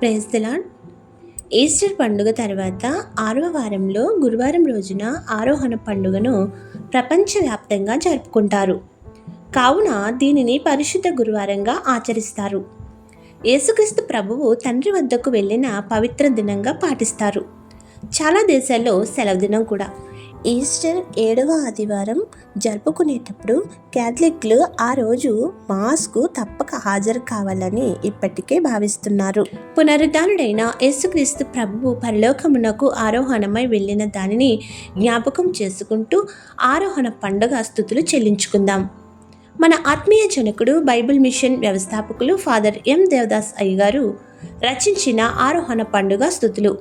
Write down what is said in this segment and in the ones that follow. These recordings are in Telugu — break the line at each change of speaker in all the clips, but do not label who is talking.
ప్రైజ్ ద ఈస్టర్ పండుగ తర్వాత ఆరవ వారంలో గురువారం రోజున ఆరోహణ పండుగను ప్రపంచవ్యాప్తంగా జరుపుకుంటారు. కావున దీనిని పరిశుద్ధ గురువారంగా ఆచరిస్తారు. యేసుక్రీస్తు ప్రభువు తండ్రి వద్దకు వెళ్ళిన పవిత్ర దినంగా పాటిస్తారు. చాలా దేశాల్లో సెలవు దినం కూడా. ఈస్టర్ ఏడవ ఆదివారం జరుపుకునేటప్పుడు క్యాథలిక్లు ఆ రోజు మాస్కు తప్పక హాజరు కావాలని ఇప్పటికే భావిస్తున్నారు. పునరుద్ధానుడైన యేసుక్రీస్తు ప్రభువు పరలోకమునకు ఆరోహణమై వెళ్ళిన దానిని జ్ఞాపకం చేసుకుంటూ ఆరోహణ పండుగ స్థుతులు చెల్లించుకుందాం. మన ఆత్మీయ జనకుడు బైబిల్ మిషన్ వ్యవస్థాపకులు ఫాదర్ ఎం దేవదాస్ అయ్య గారు రచించిన ఆరోహణ పండుగ స్థుతులు.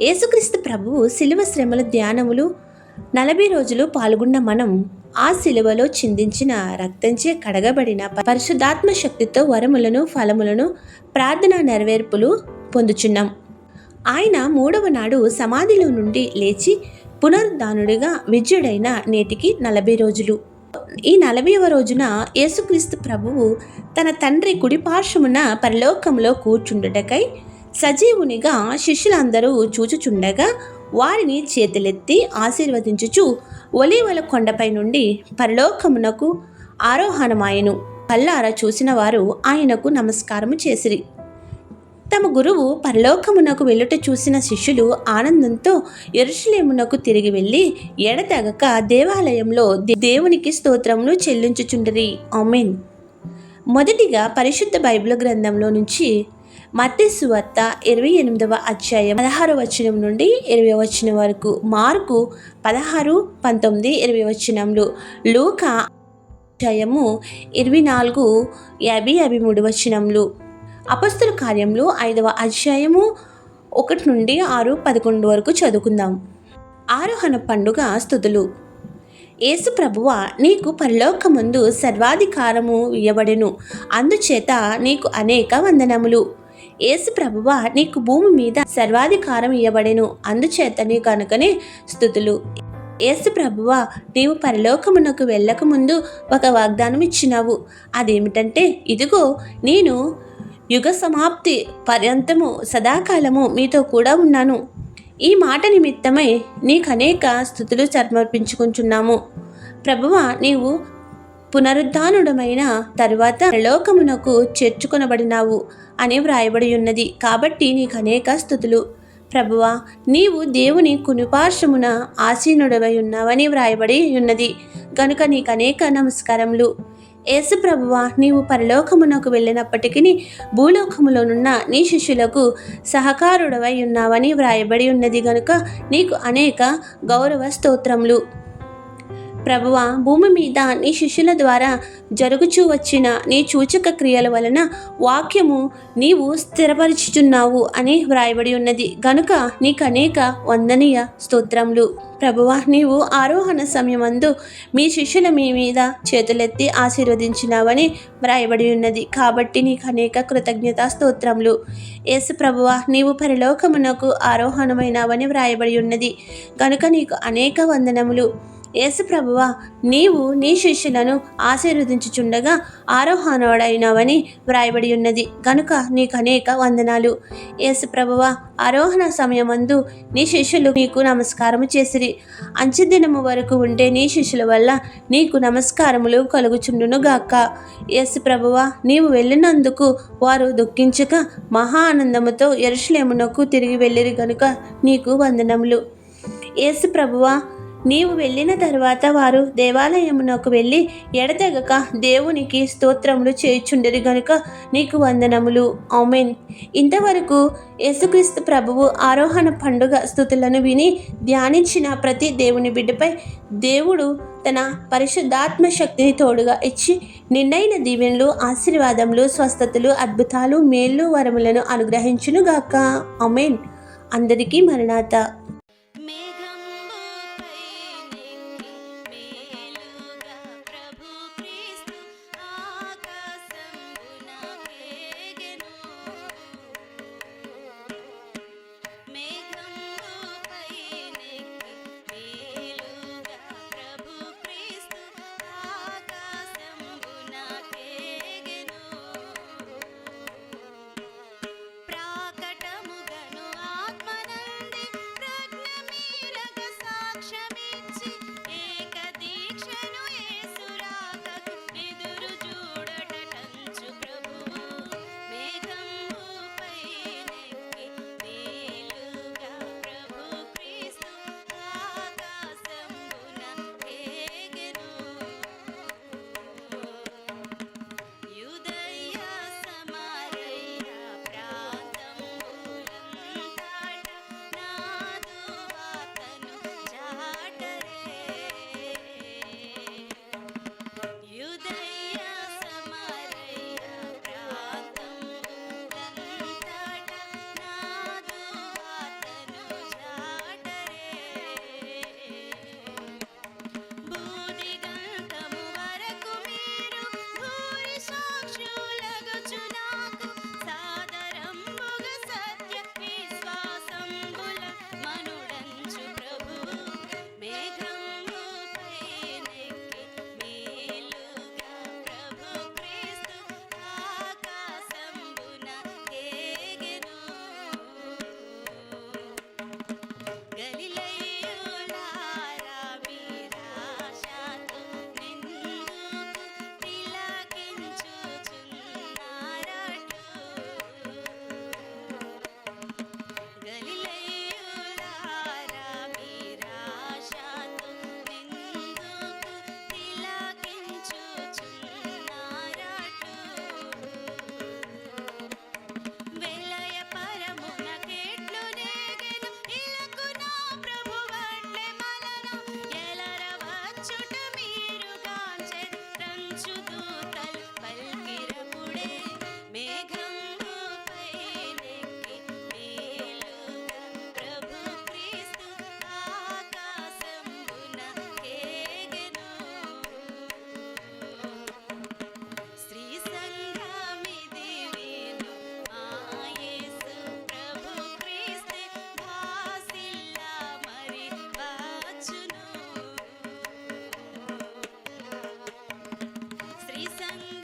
యేసుక్రీస్తు ప్రభువు శిలువ శ్రమల ధ్యానములు నలభై రోజులు పాల్గొన్న మనం ఆ శిలువలో చిందించిన రక్తంచే కడగబడిన పరిశుద్ధాత్మ శక్తితో వరములను ఫలములను ప్రార్థన నెరవేర్పులు పొందుచున్నాం. ఆయన మూడవ నాడు సమాధిలో నుండి లేచి పునరుద్ధానుడిగా విజయుడైన నేటికి నలభై రోజులు. ఈ నలభైవ రోజున యేసుక్రీస్తు ప్రభువు తన తండ్రి కుడి పార్శ్వమున పరలోకంలో కూర్చుండుటకై సజీవునిగా శిష్యులందరూ చూచుచుండగా వారిని చేతులెత్తి ఆశీర్వదించుచు ఒలీవల కొండపై నుండి పరలోకమునకు ఆరోహణమాయను. కల్లారా చూసిన వారు ఆయనకు నమస్కారము చేసిరి. తమ గురువు పరలోకమునకు వెళ్ళుట చూసిన శిష్యులు ఆనందంతో ఎరుషులేమునకు తిరిగి వెళ్ళి ఎడతెగక దేవాలయంలో దేవునికి స్తోత్రములు చెల్లించుచుండరి. ఆమెన్. మొదటిగా పరిశుద్ధ బైబిల్ గ్రంథంలో నుంచి మత్తయి వార్త ఇరవై ఎనిమిదవ అధ్యాయం పదహారు వచనం నుండి ఇరవై వచనం వరకు. మార్కు పదహారు పంతొమ్మిది ఇరవై వచనములు లోక అధ్యాయము ఇరవై నాలుగు యాభై యాభై మూడు వచనములు అపస్తుల కార్యంలో ఐదవ అధ్యాయము ఒకటి నుండి ఆరు పదకొండు వరకు చదువుకుందాం. ఆరోహణ పండుగ స్థుతులు. యేసు ప్రభువ నీకు పరలోకమందు సర్వాధికారము ఇయ్యబడెను. అందుచేత నీకు అనేక వందనములు. యేసు ప్రభువ నీకు భూమి మీద సర్వాధికారం ఇవ్వబడెను అందుచేత కనుకనే స్థుతులు యేసు ప్రభువ నీవు పరలోకమునకు వెళ్ళకముందు ఒక వాగ్దానం ఇచ్చినావు అదేమిటంటే ఇదిగో నేను యుగ సమాప్తి పర్యంతము సదాకాలము మీతో కూడా ఉన్నాను. ఈ మాట నిమిత్తమై నీకు అనేక స్థుతులు సమర్పించుకుంటున్నాము ప్రభువ నీవు పునరుద్ధానుడమైన తరువాత లోకమునకు చేర్చుకొనబడినావు అని వ్రాయబడి ఉన్నది కాబట్టి నీకు అనేక స్థుతులు. ప్రభువా నీవు దేవుని కునిపార్శ్వమున ఆసీనుడవై ఉన్నావని వ్రాయబడి ఉన్నది గనుక నీకు అనేక నమస్కారములు. యేసు ప్రభువా నీవు పరలోకమునకు వెళ్ళినప్పటికీ భూలోకములోనున్న నీ శిష్యులకు సహకారుడవై ఉన్నావని వ్రాయబడి ఉన్నది గనుక నీకు అనేక గౌరవ స్తోత్రములు ప్రభువ భూమి మీద నీ శిష్యుల ద్వారా జరుగుచూ వచ్చిన నీ సూచక క్రియల వలన వాక్యము నీవు స్థిరపరిచుచున్నావు అని వ్రాయబడి ఉన్నది. గనుక నీకు అనేక వందనీయ స్తోత్రములు. ప్రభువా నీవు ఆరోహణ సమయమందు మీ శిష్యుల మీ మీద చేతులెత్తి ఆశీర్వదించినావని వ్రాయబడి ఉన్నది. కాబట్టి నీకు అనేక కృతజ్ఞతా స్తోత్రములు. యేసు ప్రభువ నీవు పరిలోకమునకు ఆరోహణమైనావని వ్రాయబడి ఉన్నది. కనుక నీకు అనేక వందనములు. యేసుప్రభువా నీవు నీ శిష్యులను ఆశీర్వదించుచుండగా ఆరోహణుడైనవని వ్రాయబడి ఉన్నది. గనుక నీకు అనేక వందనాలు యేసుప్రభువ ఆరోహణ సమయమందు నీ శిష్యులు నీకు నమస్కారము చేసిరి. అంచెదినము వరకు ఉండే నీ శిష్యుల వల్ల నీకు నమస్కారములు కలుగుచుండును యేసుప్రభువ నీవు వెళ్ళినందుకు వారు దుఃఖించక మహా ఆనందముతో ఎరుషులేమునకు తిరిగి వెళ్ళిరి గనుక నీకు వందనములు. యేసు ప్రభువా నీవు వెళ్ళిన తర్వాత వారు దేవాలయమునకు వెళ్ళి ఎడతెగక దేవునికి స్తోత్రములు చేయుచుండరు గనుక నీకు వందనములు. ఔమెన్ ఇంతవరకు యేసుక్రీస్తు ప్రభువు ఆరోహణ పండుగ స్థుతులను విని ధ్యానించిన ప్రతి దేవుని బిడ్డపై దేవుడు తన పరిశుద్ధాత్మ శక్తిని తోడుగా ఇచ్చి నిన్నైన దీవెనలు ఆశీర్వాదములు స్వస్థతలు అద్భుతాలు మేళ్ళు వరములను అనుగ్రహించునుగాక. ఆమెన్. అందరికీ మరణాత. परिसंग